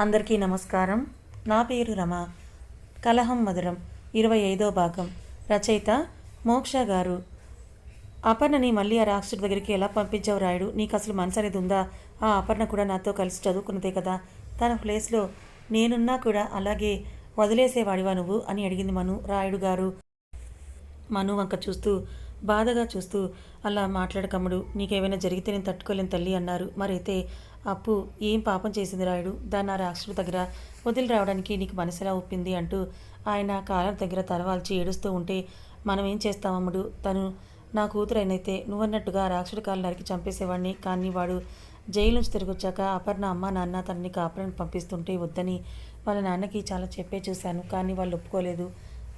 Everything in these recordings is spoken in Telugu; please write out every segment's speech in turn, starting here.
అందరికీ నమస్కారం. నా పేరు రమ. కలహం మధురం. ఇరవై ఐదో భాగం. రచయిత మోక్ష గారు. అపర్ణని మళ్ళీ ఆ రాక్షసుడి దగ్గరికి ఎలా పంపించావు రాయుడు? నీకు అసలు మనసు అనేది ఉందా? ఆ అపర్ణ కూడా నాతో కలిసి చదువుకున్నదే కదా. తన ప్లేస్లో నేనున్నా కూడా అలాగే వదిలేసేవాడివా నువ్వు? అని అడిగింది మను రాయుడు గారు. మను వంక చూస్తూ బాధగా చూస్తూ అలా మాట్లాడకమ్ముడు నీకేమైనా జరిగితే నేను తట్టుకోలేను తల్లి అన్నారు. మరైతే అప్పు ఏం పాపం చేసింది రాయుడు? దాన్ని ఆ రాక్షసుడి దగ్గర వదిలి రావడానికి నీకు మనసులా ఒప్పింది అంటూ ఆయన కాలం దగ్గర తలవాల్చి ఏడుస్తూ ఉంటే మనం ఏం చేస్తామమ్ముడు తను నా కూతురైనైతే నువ్వన్నట్టుగా రాక్షసుడు రాక్షసుడి కాలు నరికి చంపేసేవాడిని. కానీ వాడు జైలు నుంచి తిరిగి వచ్చాక అపర్ణ అమ్మ నాన్న తనని కాపురానికి పంపిస్తుంటే వద్దని వాళ్ళ నాన్నకి చాలా చెప్పే చూశాను. కానీ వాళ్ళు ఒప్పుకోలేదు.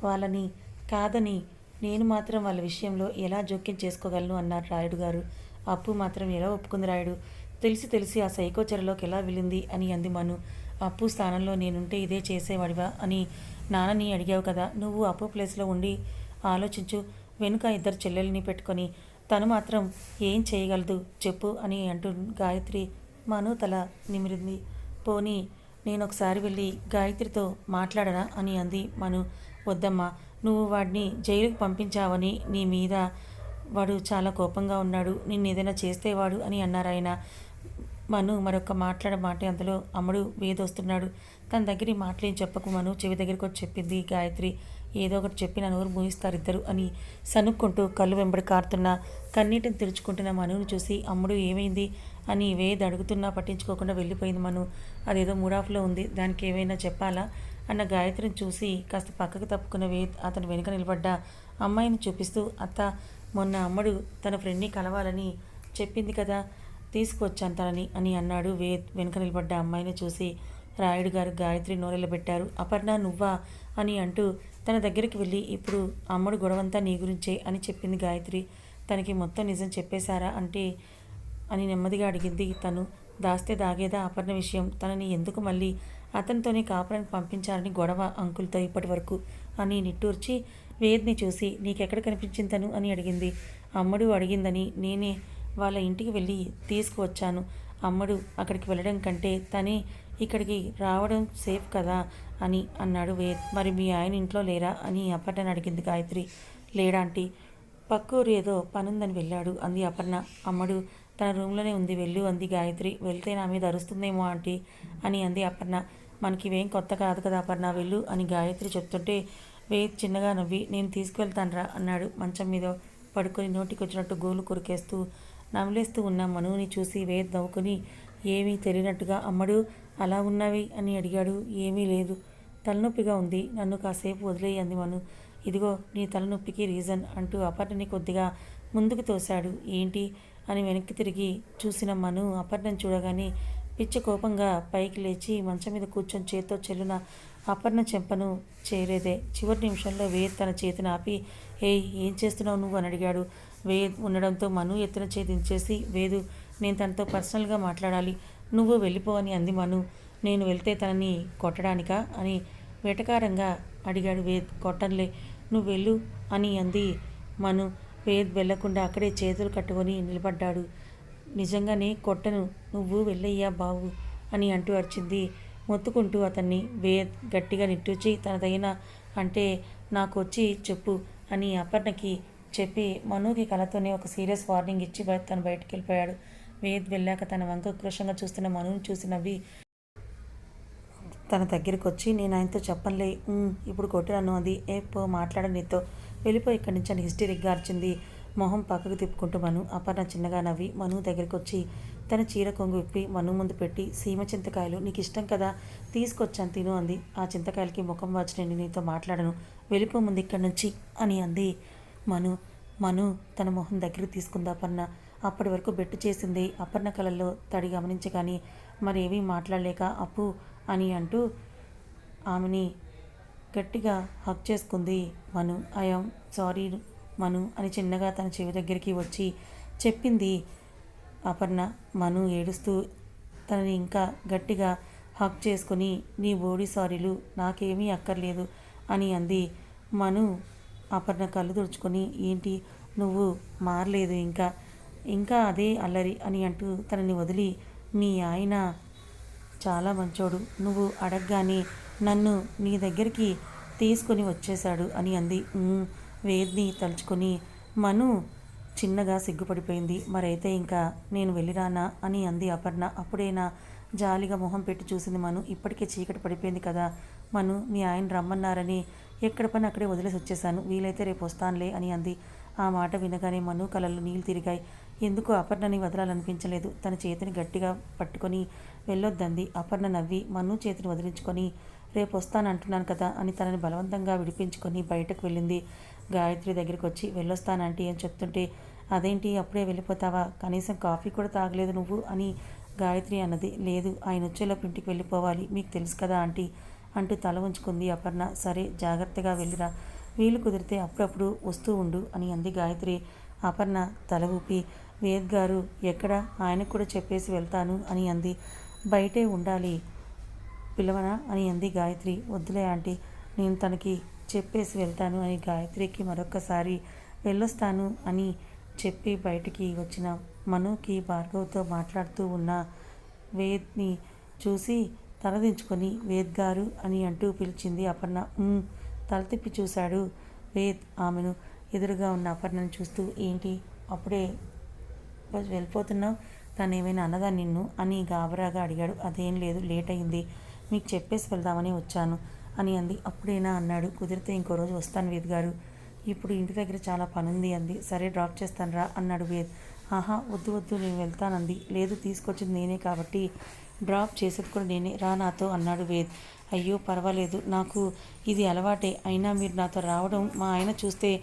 వాళ్ళని కాదని నేను మాత్రం వాళ్ళ విషయంలో ఎలా జోక్యం చేసుకోగలను? అన్నారు రాయుడు గారు. అప్పు మాత్రం ఎలా ఒప్పుకుంది రాయుడు? తెలిసి తెలిసి ఆ సైకో చెరలోకి ఎలా వెళ్ళింది అని అంది మను. అప్పు స్థానంలో నేనుంటే ఇదే చేసేవాడివా అని నాన్నని అడిగావు కదా నువ్వు అప్పు ప్లేస్లో ఉండి ఆలోచించు. వెనుక ఇద్దరు చెల్లెల్ని పెట్టుకొని తను మాత్రం ఏం చేయగలదు చెప్పు అని అంటూ గాయత్రి మను తల నిమిరింది. పోనీ నేను ఒకసారి వెళ్ళి గాయత్రితో మాట్లాడనా అని అంది మను. వద్దమ్మా నువ్వు వాడిని జైలుకు పంపించావని నీ మీద వాడు చాలా కోపంగా ఉన్నాడు నిన్ను ఏదైనా చేస్తేవాడు అని అన్నారు ఆయన మను మరొక మాట్లాడ మాట అందులో అమ్ముడు వేదొస్తున్నాడు. తన దగ్గర ఈ మాటలేం చెప్పకు మను. చెవి దగ్గరికి వచ్చి చెప్పింది గాయత్రి. ఏదో ఒకటి చెప్పి నా నోరు మూయిస్తారు ఇద్దరు అని సనుక్కుంటూ కళ్ళు వెంబడి కారుతున్న కన్నీటిని తెరుచుకుంటున్న మనుని చూసి అమ్ముడు ఏమైంది అని వేద్ అడుగుతున్నా పట్టించుకోకుండా వెళ్ళిపోయింది మను. అదేదో మూడాఫ్లో ఉంది. దానికి ఏమైనా చెప్పాలా? అన్న గాయత్రిని చూసి కాస్త పక్కకు తప్పుకున్న వేద్ అతను వెనుక నిలబడ్డ అమ్మాయిని చూపిస్తూ అత్త మొన్న అమ్మడు తన ఫ్రెండ్ని కలవాలని చెప్పింది కదా. తీసుకువచ్చాను తనని అని అన్నాడు. వేద్ వెనుక నిలబడ్డ అమ్మాయిని చూసి రాయుడు గారు గాయత్రి నోరెళ్ళబెట్టారు అపర్ణ నువ్వా? అని అంటూ తన దగ్గరికి వెళ్ళి ఇప్పుడు అమ్మడు గొడవంతా నీ గురించే అని చెప్పింది గాయత్రి. తనకి మొత్తం నిజం చెప్పేశారా అంటే అని నెమ్మదిగా అడిగింది తను. దాస్తే దాగేదా అపర్ణ విషయం? తనని ఎందుకు మళ్ళీ అతనితోనే కాపురానికి పంపించాలని గొడవ అంకుల్తో ఇప్పటి వరకు అని నిట్టూర్చి వేద్ని చూసి నీకెక్కడ కనిపించింది తను? అని అడిగింది. అమ్మడు అడిగిందని నేనే వాళ్ళ ఇంటికి వెళ్ళి తీసుకువచ్చాను. అమ్మడు అక్కడికి వెళ్ళడం కంటే తనే ఇక్కడికి రావడం సేఫ్ కదా అని అన్నాడు వేద్. మరి మీ ఆయన ఇంట్లో లేరా అని అపర్ణ అడిగింది గాయత్రి. లేడాంటి పక్కూరు ఏదో పనుందని వెళ్ళాడు అంది అపర్ణ. అమ్మడు తన రూమ్లోనే ఉంది వెళ్ళు అంది గాయత్రి. వెళ్తే నా మీద అరుస్తుందేమో ఆంటీ అని అంది అపర్ణ. మనకి ఏం కొత్త కాదు కదా అపర్ణ వెళ్ళు అని గాయత్రి చెప్తుంటే వేద్ చిన్నగా నవ్వి నేను తీసుకువెళ్తానరా అన్నాడు మంచం మీద పడుకొని నోటికి వచ్చినట్టు గోలు కొరికేస్తూ నమిలేస్తూ ఉన్న మనుని చూసి వేద్ నవ్వుకుని ఏమీ తెలియనట్టుగా అమ్మడు అలా ఉన్నవి? అని అడిగాడు. ఏమీ లేదు. తలనొప్పిగా ఉంది. నన్ను కాసేపు వదిలేయంది మను. ఇదిగో నీ తలనొప్పికి రీజన్ అంటూ అపర్ణని కొద్దిగా ముందుకు తోశాడు. ఏంటి? అని వెనక్కి తిరిగి చూసిన మను అపర్ణం చూడగానే పిచ్చి కోపంగా పైకి లేచి మంచం మీద కూర్చొని చేత్తో చెల్లున అపర్ణ చెంపను చేరేదే. చివరి నిమిషంలో వేద్ తన చేతిని ఆపి ఏయ్ ఏం చేస్తున్నావు నువ్వు? అని అడిగాడు. వేద్ ఉండడంతో మను ఎత్తున ఛేదించేసి వేదు నేను తనతో పర్సనల్గా మాట్లాడాలి. నువ్వు వెళ్ళిపో అని అంది మను. నేను వెళ్తే తనని కొట్టడానికా? అని వెటకారంగా అడిగాడు వేద్. కొట్టంలే నువ్వు వెళ్ళు అని అంది మను. వేద్ వెళ్ళకుండా అక్కడే చేతులు కట్టుకొని నిలబడ్డాడు. నిజంగానే కొట్టను నువ్వు వెళ్ళయ్యా బావు అని అంటూ అరిచింది. మొత్తుకుంటూ అతన్ని వేద్ గట్టిగా నిట్టూచి తనదైన అంటే నాకు వచ్చి చెప్పు అని అపర్ణకి చెప్పి మనుకి కళతోనే ఒక సీరియస్ వార్నింగ్ ఇచ్చి తను బయటికి వెళ్ళిపోయాడు వేద్ వెళ్ళాక తన వంక ఉక్రోషంగా చూస్తున్న మనుని చూసి నవ్వి తన దగ్గరికి వచ్చి నేను ఆయనతో చెప్పనులే. ఇప్పుడు కొట్టినాను అది. ఏ పో మాట్లాడ నీతో. వెళ్ళిపోయి ఇక్కడి నుంచి అని హిస్టరిక్గా అరిచింది. మొహం పక్కకు తిప్పుకుంటూ మను అపర్ణ చిన్నగా నవ్వి మను దగ్గరికి వచ్చి తన చీర కొంగు విప్పి మను ముందు పెట్టి సీమ చింతకాయలు నీకు ఇష్టం కదా తీసుకొచ్చాను తిను అంది. ఆ చింతకాయలకి ముఖం వాచి నేను నీతో మాట్లాడను. వెళ్ళిపో ముందు ఇక్కడి నుంచి అని అంది. మను మను తన మొహం దగ్గర తీసుకుంది అపర్ణ. అప్పటి వరకు బెట్టు చేసింది అపర్ణ కళల్లో తడి గమనించగాని మరేమీ మాట్లాడలేక అప్పు అని అంటూ ఆమెని గట్టిగా హక్ చేసుకుంది. మను ఐఎమ్ సారీ మను అని చిన్నగా తన చెవి దగ్గరికి వచ్చి చెప్పింది అపర్ణ. మను ఏడుస్తూ తనని ఇంకా గట్టిగా హక్ చేసుకుని నీ బోడీ సారీలు నాకేమీ అక్కర్లేదు అని అంది. మను అపర్ణ కళ్ళు తుడుచుకొని ఏంటి? నువ్వు మారలేదు ఇంకా. ఇంకా అదే అల్లరి అని అంటూ తనని వదిలి మీ ఆయన చాలా మంచోడు. నువ్వు అడగగానే నన్ను నీ దగ్గరికి తీసుకొని వచ్చేశాడు అని అంది. వేద్ని తలుచుకొని మను చిన్నగా సిగ్గుపడిపోయింది. మరైతే ఇంకా నేను వెళ్ళిరానా? అని అంది అపర్ణ అప్పుడైనా? జాలిగా మొహం పెట్టి చూసింది మను. ఇప్పటికే చీకటి పడిపోయింది కదా. మను మీ ఆయన రమ్మన్నారని ఎక్కడ పని అక్కడే వదిలేసి వచ్చేసాను వీలైతే రేపు వస్తానులే అని అంది. ఆ మాట వినగానే మను కళ్ళల్లో నీళ్ళు తిరిగాయి. ఎందుకు అపర్ణని వదలాలనిపించలేదు? తన చేతిని గట్టిగా పట్టుకొని వెళ్ళొద్దంది. అపర్ణ నవ్వి మను చేతిని వదిలించుకొని రేపు వస్తానంటున్నాను కదా అని తనని బలవంతంగా విడిపించుకొని బయటకు వెళ్ళింది. గాయత్రి దగ్గరికి వచ్చి వెళ్ళొస్తానంటీ అని చెప్తుంటే అదేంటి? అప్పుడే వెళ్ళిపోతావా? కనీసం కాఫీ కూడా తాగలేదు నువ్వు అని గాయత్రి అన్నది. లేదు ఆయన వచ్చేలోపు ఇంటికి వెళ్ళిపోవాలి. మీకు తెలుసు కదా ఆంటీ అంటూ తల ఉంచుకుంది అపర్ణ. సరే జాగ్రత్తగా వెళ్ళిరా. వీలు కుదిరితే అప్పుడప్పుడు వస్తూ ఉండు అని అంది గాయత్రి. అపర్ణ తల ఊపి వేద్ గారు ఎక్కడ? ఆయనకు కూడా చెప్పేసి వెళ్తాను అని అంది. బయటే ఉండాలి పిలవనా? అని అంది గాయత్రి. వద్దులే ఆంటీ నేను తనకి చెప్పేసి వెళ్తాను అని గాయత్రికి మరొకసారి వెళ్ళొస్తాను అని చెప్పి బయటికి వచ్చిన మనుకి భార్గవ్తో మాట్లాడుతూ ఉన్న వేద్ని చూసి తలదించుకొని వేద్ గారు అని అంటూ పిలిచింది అపర్ణ. "ఉమ్." తల తిప్పి చూశాడు వేద్ ఆమెను. ఎదురుగా ఉన్న అపర్ణను చూస్తూ ఏంటి? అప్పుడే వెళ్ళిపోతున్నావు? తను ఏమైనా అన్నదా నిన్ను? అని గాబరాగా అడిగాడు. అదేం లేదు లేట్ అయింది. మీకు చెప్పేసి వెళ్దామని వచ్చాను అని అంది. అప్పుడేనా? అన్నాడు. కుదిరితే ఇంకో రోజు వస్తాను వేద్ గారు. ఇప్పుడు ఇంటి దగ్గర చాలా పనుంది అంది. సరే డ్రాప్ చేస్తాను రా అన్నాడు వేద్. ఆహా వద్దు వద్దు నేను వెళ్తానంది. లేదు తీసుకొచ్చింది నేనే కాబట్టి డ్రాప్ చేసేది కూడా నేనే. రా నాతో అన్నాడు వేద్. అయ్యో పర్వాలేదు. నాకు ఇది అలవాటే. అయినా మీరు నాతో రావడం మా ఆయన చూస్తే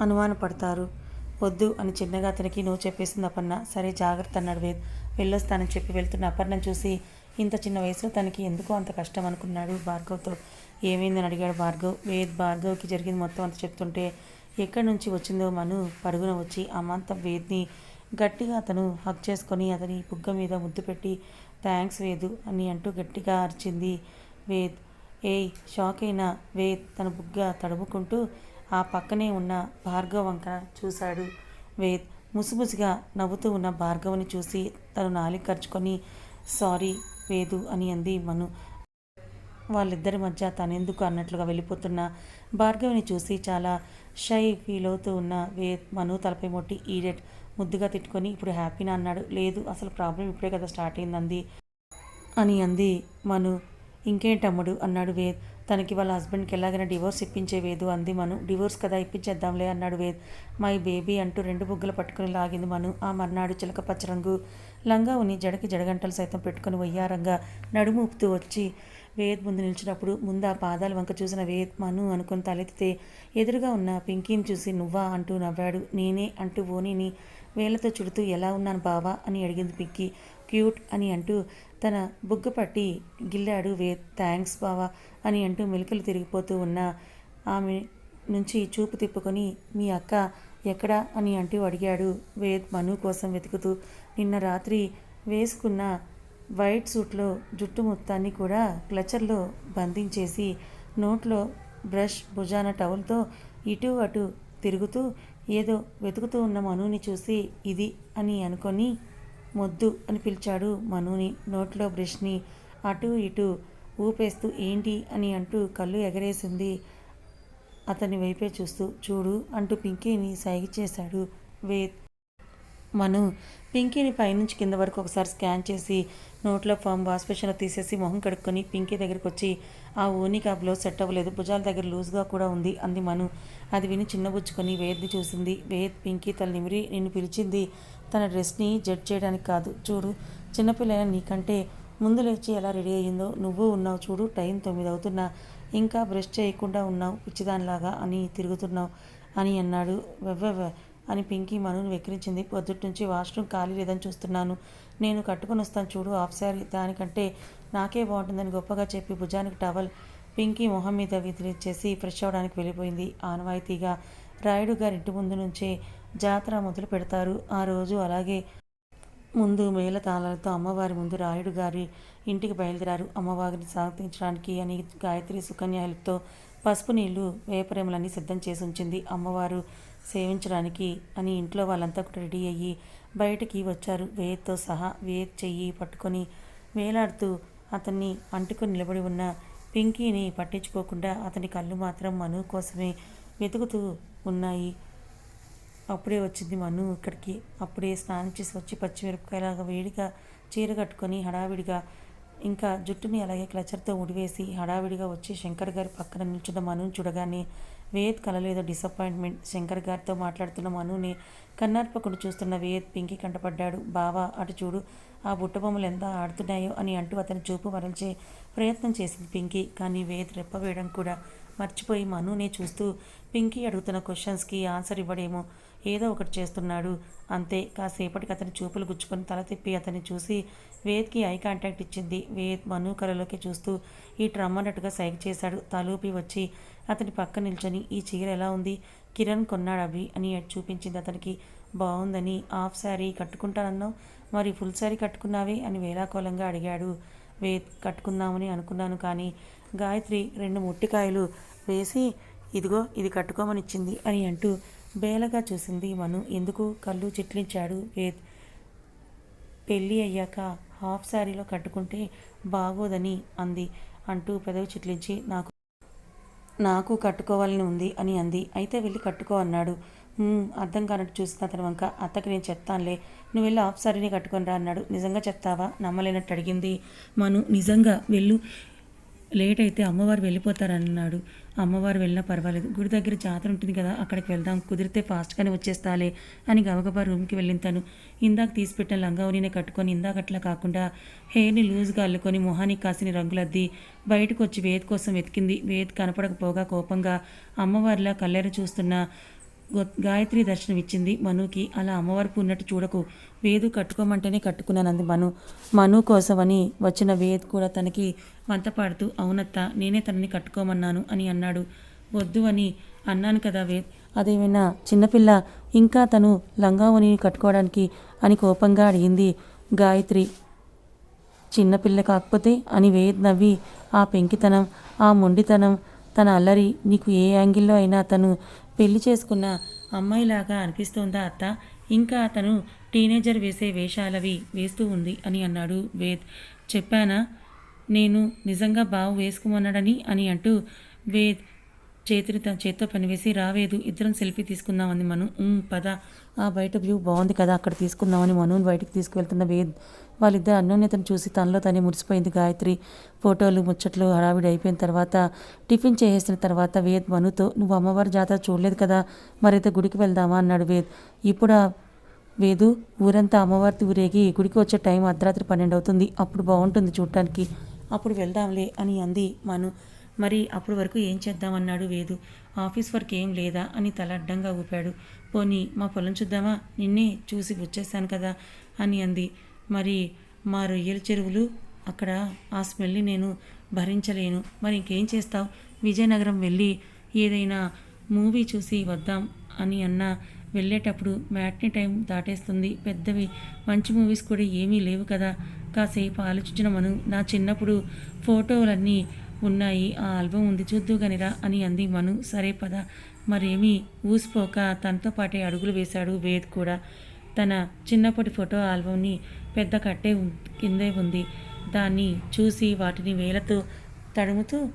అనుమానపడతారు. వద్దు అని చిన్నగా అతనికి నువ్వు చెప్పేసింది అపర్ణ. సరే జాగ్రత్త అన్నాడు వేద్. వెళ్ళొస్తానని చెప్పి వెళ్తున్న అపర్ణను చూసి ఇంత చిన్న వయసులో తనకి ఎందుకో అంత కష్టం అనుకున్నాడు భార్గవ్తో. ఏమైందని అడిగాడు భార్గవ్. వేద్ భార్గవ్కి జరిగింది మొత్తం అంత చెప్తుంటే ఎక్కడి నుంచి వచ్చిందో మను పరుగున వచ్చి అమాంతం వేద్ని గట్టిగా అతను హక్ చేసుకొని అతని బుగ్గ మీద ముద్దు పెట్టి థ్యాంక్స్ వేదు అని అంటూ గట్టిగా అరిచింది వేద్. ఏయ్ షాక్ అయిన వేద్ తన బుగ్గ తడుముకుంటూ ఆ పక్కనే ఉన్న భార్గవ్ వంక చూశాడు వేద్. ముసుముసుగా నవ్వుతూ ఉన్న భార్గవ్ని చూసి తను నాలి ఖర్చుకొని సారీ వేదు అని అంది మను. వాళ్ళిద్దరి మధ్య తనెందుకు అన్నట్లుగా వెళ్ళిపోతున్న భార్గవిని చూసి చాలా షై ఫీల్ అవుతూ ఉన్న వేద్ మను తలపై మొట్టి ఈడెట్ ముద్దుగా తిట్టుకొని ఇప్పుడు హ్యాపీనా? అన్నాడు. లేదు అసలు ప్రాబ్లం ఇప్పుడే కదా స్టార్ట్ అయిందంది అని అంది మను. ఇంకేంటమ్ముడు? అన్నాడు వేద్. తనకి వాళ్ళ హస్బెండ్కి ఎలాగైనా డివోర్స్ ఇప్పించే వేదు అంది మను. డివోర్స్ కదా ఇప్పించేద్దాంలే అన్నాడు వేద్. మై బేబీ అంటూ రెండు బుగ్గలు పట్టుకుని లాగింది మను. ఆ మర్నాడు చిలక పచ్చరంగు లంగా ఉని జడకి జడగంటలు సైతం పెట్టుకుని వయ్యారంగా నడుము ఊపుతూ వచ్చి వేద్ ముందు నిలిచినప్పుడు ముందు ఆ పాదాలు వంక చూసిన వేద్ మను అనుకుని తలెత్తితే ఎదురుగా ఉన్న పింకీని చూసి నువ్వా? అంటూ నవ్వాడు. నేనే అంటూ ఓనీని వేళ్ళతో చుడుతూ ఎలా ఉన్నాను బావా? అని అడిగింది పిక్కి. క్యూట్ అని అంటూ తన బుగ్గ పట్టి గిల్లాడు వేద్ థ్యాంక్స్ బావా అని అంటూ మెలికలు తిరిగిపోతూ ఉన్న ఆమె నుంచి చూపు తిప్పుకొని మీ అక్క ఎక్కడా? అని అంటూ అడిగాడు వేద్ మను కోసం వెతుకుతూ. నిన్న రాత్రి వేసుకున్న వైట్ సూట్లో జుట్టు మొత్తాన్ని కూడా క్లచర్లో బంధించేసి నోట్లో బ్రష్ భుజాన టవల్తో ఇటు అటు తిరుగుతూ ఏదో వెతుకుతూ ఉన్న మనుని చూసి ఇది అని అనుకొని మొద్దు అని పిలిచాడు మనుని నోట్లో బ్రష్ని అటు ఇటు ఊపేస్తూ ఏంటి అని అంటూ కళ్ళు ఎగరేసింది అతని వైపే చూస్తూ చూడు అంటూ పింకీని సైగ చేశాడు వేద్. మను. పింకీని పైనుంచి కింద వరకు ఒకసారి స్కాన్ చేసి నోట్లో ఫామ్ వాష్బేషన్లో తీసేసి మొహం కడుక్కొని పింకీ దగ్గరికి వచ్చి ఆ ఓనికి ఆ బ్లౌజ్ సెట్ అవ్వలేదు భుజాల దగ్గర లూజ్గా కూడా ఉంది అంది మను. అది విని చిన్నబుచ్చుకొని వేద్ని చూసింది. వేద్ పింకీ తల నిమిరి నిన్ను పిలిచింది. తన డ్రెస్ని జడ్జ్ చేయడానికి కాదు. చూడు చిన్నపిల్లైన నీకంటే ముందు లేచి ఎలా రెడీ అయ్యిందో నువ్వు ఉన్నావు చూడు టైం తొమ్మిది అవుతున్నా. ఇంకా బ్రష్ చేయకుండా ఉన్నావు పిచ్చిదానిలాగా అని తిరుగుతున్నావు అని అన్నాడు. వెవ్వ అని పింకీ మనుని వెక్కిరించింది. పొద్దుటి నుంచి వాష్రూమ్ ఖాళీ లేదని చూస్తున్నాను. నేను కట్టుకొని వస్తాను చూడు ఆఫ్ శారీ దానికంటే నాకే బాగుంటుందని గొప్పగా చెప్పి భుజానికి టవల్ పింకీ మొహం మీద విదిలిచ్చేసి ఫ్రెష్ అవ్వడానికి వెళ్ళిపోయింది. ఆనవాయితీగా రాయుడు గారి ఇంటి ముందు నుంచే జాతర మొదలు పెడతారు. ఆ రోజు అలాగే ముందు మేళ తాళాలతో అమ్మవారి ముందు రాయుడు గారి ఇంటికి బయలుదేరారు. అమ్మవారిని సాధించడానికి అని గాయత్రి సుకన్య హెల్ప్తో పసుపు నీళ్ళు వేపరేములన్నీ సిద్ధం చేసి ఉంచింది. అమ్మవారు సేవించడానికి అని ఇంట్లో వాళ్ళంతా కూడా రెడీ అయ్యి బయటికి వచ్చారు. వేయత్తో సహా వేయత్ చెయ్యి పట్టుకొని వేలాడుతూ అతన్ని అంటుకొని నిలబడి ఉన్న పింకీని పట్టించుకోకుండా అతని కళ్ళు మాత్రం మను కోసమే వెతుకుతూ ఉన్నాయి. అప్పుడే వచ్చింది మను ఇక్కడికి. అప్పుడే స్నానం చేసి వచ్చి పచ్చిమిరపకాయలాగా వేడిగా చీర కట్టుకొని హడావిడిగా ఇంకా జుట్టుని అలాగే క్లచర్తో ఉడివేసి హడావిడిగా వచ్చి శంకర్ గారి పక్కన నిల్చున్న మనుని చూడగానే వేద్ కలలేదో డిసప్పాయింట్మెంట్ శంకర్ గారితో మాట్లాడుతున్న మనుని కన్నార్పకుడు చూస్తున్న వేద్ పింకి కంటపడ్డాడు. బావా అటు చూడు ఆ బుట్ట బొమ్మలు ఎంత ఆడుతున్నాయో అని అంటూ అతని చూపు మరల్చే ప్రయత్నం చేసింది పింకీ. కానీ వేద్ రెప్ప వేయడం కూడా మర్చిపోయి మనునే చూస్తూ పింకీ అడుగుతున్న క్వశ్చన్స్కి ఆన్సర్ ఇవ్వడేమో ఏదో ఒకటి చేస్తున్నాడు. అంతే. కాసేపటికి అతని చూపులు గుచ్చుకొని తల తిప్పి అతన్ని చూసి వేద్కి ఐ కాంటాక్ట్ ఇచ్చింది. వేద్ మను కలలోకి చూస్తూ ఈ రమ్మన్నట్టుగా సైగ చేశాడు. తలూపి వచ్చి అతని పక్క నిల్చొని ఈ చీర ఎలా ఉంది? కిరణ్ కొన్నాడు అవి అని చూపించింది అతనికి. బాగుందని హాఫ్ శారీ కట్టుకుంటానన్నావు? మరి ఫుల్ శారీ కట్టుకున్నావే? అని వేలాకోలంగా అడిగాడు. వేద్ కట్టుకుందామని అనుకున్నాను కానీ గాయత్రి రెండు ముట్టికాయలు వేసి ఇదిగో ఇది కట్టుకోమని ఇచ్చింది అని అంటూ బేలగా చూసింది మను. ఎందుకు? కళ్ళు చిట్లించాడు వేద్. పెళ్ళి అయ్యాక హాఫ్ శారీలో కట్టుకుంటే బాగోదని అంది అంటూ పెదవి చిట్లించి. నాకు నాకు కట్టుకోవాలని ఉంది అని అంది. అయితే వెళ్ళి కట్టుకో అన్నాడు. అర్థం కానట్టు చూసిన అతని వంక అత్తకి నేను చెప్తానులే. నువ్వు వెళ్ళి హాఫ్ సారీని కట్టుకొని రా అన్నాడు. నిజంగా చెప్తావా? నమ్మలేనట్టు అడిగింది మను. నిజంగా వెళ్ళు. లేట్ అయితే అమ్మవారు వెళ్ళిపోతారన్నాడు. అమ్మవారు వెళ్ళినా పర్వాలేదు. గుడి దగ్గర జాతర ఉంటుంది కదా అక్కడికి వెళ్దాం. కుదిరితే ఫాస్ట్గానే వచ్చేస్తాలే అని గబగబా రూమ్కి వెళ్ళింతాను ఇందాక తీసిపెట్టిన లంగావనినే కట్టుకొని ఇందాక అట్లా కాకుండా హెయిర్ని లూజ్గా అల్లుకొని మొహానికి కాసిన రంగులద్ది బయటకు వచ్చి వేద్ కోసం వెతికింది. వేద్ కనపడకపోగా కోపంగా అమ్మవారిలా కళ్ళెర చూస్తున్న గాయత్రి దర్శనం ఇచ్చింది మనుకి. అలా అమ్మవారికి ఉన్నట్టు చూడకు. వేదు కట్టుకోమంటేనే కట్టుకున్నానంది మను. మను కోసమని వచ్చిన వేద్ కూడా తనకి వంత పాడుతూ అవునత్త నేనే తనని కట్టుకోమన్నాను అని అన్నాడు. వద్దు అని అన్నాను కదా వేద్. అదేమైనా చిన్నపిల్ల ఇంకా తను లంగావని కట్టుకోవడానికి అని కోపంగా అడిగింది గాయత్రి. చిన్నపిల్ల కాకపోతే అని వేద్ నవ్వి ఆ పెంకితనం ఆ మొండితనం తన అల్లరి నీకు ఏ యాంగిల్లో అయినా తను పెళ్ళి చేసుకున్న అమ్మాయిలాగా అనిపిస్తోందా అత్త? ఇంకా అతను టీనేజర్ వేసే వేషాలవి వేస్తూ ఉంది అని అన్నాడు వేద్. చెప్పానా? నేను నిజంగా బావు వేసుకోమన్నాడని అని అంటూ వేద్ చేతిని తన చేత్తో పనివేసి రావేదు ఇద్దరం సెల్ఫీ తీసుకుందామని మను. పద. ఆ బయట వ్యూ బాగుంది కదా అక్కడ తీసుకుందామని మనుని బయటకు తీసుకువెళ్తున్న వేద్ వాళ్ళిద్దరు అన్యోన్యతను చూసి తనలో తనే మురిసిపోయింది గాయత్రి. ఫోటోలు ముచ్చట్లు హడావిడి అయిపోయిన తర్వాత టిఫిన్ చేసేసిన తర్వాత వేద్ మనుతో నువ్వు అమ్మవారి జాతర చూడలేదు కదా మరైతే గుడికి వెళ్దామా? అన్నాడు వేద్. ఇప్పుడు వేదు ఊరంతా అమ్మవారి ఊరేగి గుడికి వచ్చే టైం అర్ధరాత్రి పన్నెండు అవుతుంది అప్పుడు బాగుంటుంది చూడటానికి అప్పుడు వెళ్దాంలే అని అంది మను. మరి అప్పటి వరకు ఏం చేద్దామన్నాడు వేదు. ఆఫీస్ వర్క్ ఏం లేదా అని తల అడ్డంగా ఊపాడు. పోనీ మా పొలం చూద్దామా? నిన్నే చూసి వచ్చేసాను కదా అని అంది. మరి మా రొయ్యల చెరువులు అక్కడ ఆ స్మెల్ని నేను భరించలేను. మరి ఇంకేం చేస్తావు? విజయనగరం వెళ్ళి ఏదైనా మూవీ చూసి వద్దాం అని అన్నా వెళ్ళేటప్పుడు మ్యాట్ని టైం దాటేస్తుంది. పెద్దవి మంచి మూవీస్ కూడా ఏమీ లేవు కదా. కాసేపు ఆలోచించిన మను నా చిన్నప్పుడు ఫోటోలన్నీ ఉన్నాయి. ఆ ఆల్బమ్ ఉంది చూద్దు గనిరా అని అంది మను. సరే పద. మరేమీ? ఊసిపోక తనతో పాటే అడుగులు వేశాడు వేద్ కూడా. తన చిన్నప్పటి ఫోటో ఆల్బమ్ని పెద్ద కట్టే ఉం- కిందే ఉంది. దాన్ని చూసి వాటిని వేలతో తడుముతూ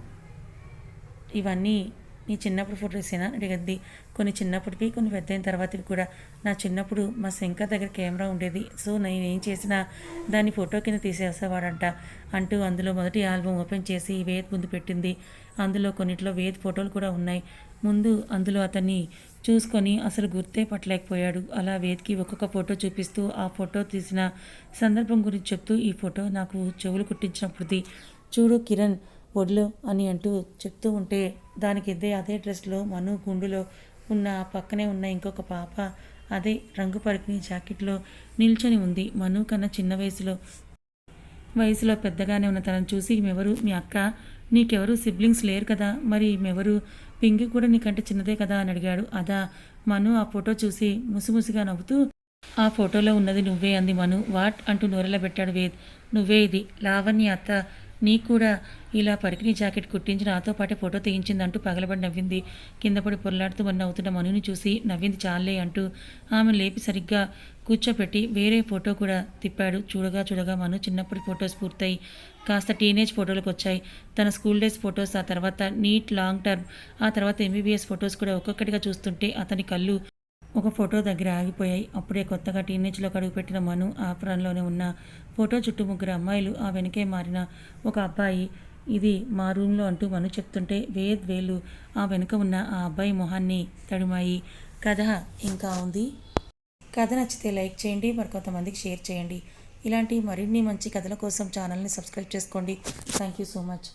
ఇవన్నీ నీ చిన్నప్పుడు ఫొటోసేనా అడిగింది. కొన్ని చిన్నప్పటివి కొన్ని పెద్ద అయిన తర్వాతవి కూడా నా చిన్నప్పుడు మా శంకర్ దగ్గర కెమెరా ఉండేది. సో నేను ఏం చేసినా దాన్ని ఫోటో కింద తీసేసేవాడంట. అంటూ అందులో మొదటి ఆల్బమ్ ఓపెన్ చేసి వేద్ ముందు పెట్టింది. అందులో కొన్నిట్లో వేద్ ఫోటోలు కూడా ఉన్నాయి. ముందు అందులో అతన్ని చూసుకొని అసలు గుర్తే పట్టలేకపోయాడు. అలా వేద్కి ఒక్కొక్క ఫోటో చూపిస్తూ ఆ ఫోటో తీసిన సందర్భం గురించి చెప్తూ ఈ ఫోటో నాకు చెవులు కుట్టించినప్పుడుది చూడు కిరణ్ వడ్లు అని అంటూ చెప్తూ ఉంటే దానికి ఇదే అదే డ్రెస్లో మను గుండులో ఉన్న ఆ పక్కనే ఉన్న ఇంకొక పాప అదే రంగు పరికిణి జాకెట్లో నిల్చొని ఉంది. మను కన్నా చిన్న వయసులో వయసులో పెద్దగానే ఉన్న తనను చూసి మెవరు మీ అక్క నీకెవరు సిబ్లింగ్స్ లేరు కదా? మరి మెవరు పింగి కూడా నీకంటే చిన్నదే కదా? అని అడిగాడు. అదా మను ఆ ఫోటో చూసి ముసిముసిగా నవ్వుతూ ఆ ఫోటోలో ఉన్నది నువ్వే అంది మను. వాట్? అంటూ నోరెలా పెట్టాడు వేద్. నువ్వే ఇది. లావణ్య అత్త నీకు కూడా ఇలా పరికిణి జాకెట్ కుట్టించి నాతో పాటే ఫోటో తీయించిందంటూ పగలబడి నవ్వింది. కింద పడి పొరలాడుతూ మరి నవ్వుతున్న మనుని చూసి నవ్వింది చాలే అంటూ ఆమె లేపి సరిగ్గా కూర్చోపెట్టి వేరే ఫోటో కూడా తిప్పాడు. చూడగా చూడగా మను చిన్నప్పటి ఫొటోస్ పూర్తయి. కాస్త టీనేజ్ ఫోటోలకు వచ్చాయి. తన స్కూల్ డేస్ ఫొటోస్ ఆ తర్వాత నీట్ లాంగ్ టర్మ్ ఆ తర్వాత ఎంబీబీఎస్ ఫొటోస్ కూడా ఒక్కొక్కటిగా చూస్తుంటే అతని కళ్ళు ఒక ఫోటో దగ్గర ఆగిపోయాయి. అప్పుడే కొత్తగా టీనేజ్లో అడుగుపెట్టిన మను ఆఫ్రాన్లోనే ఉన్న ఫోటో చుట్టూ ముగ్గురు అమ్మాయిలు ఆ వెనకే మారిన ఒక అబ్బాయి. ఇది మా రూమ్లో అంటూ మను చెప్తుంటే వేద్ వేలు ఆ వెనుక ఉన్న ఆ అబ్బాయి మొహాన్ని తడిమాయి. కథ ఇంకా ఉంది. కథ నచ్చితే లైక్ చేయండి మరి కొంతమందికి షేర్ చేయండి. ఇలాంటి మరిన్ని మంచి కథల కోసం ఛానల్ని సబ్స్క్రైబ్ చేసుకోండి. Thank you so much.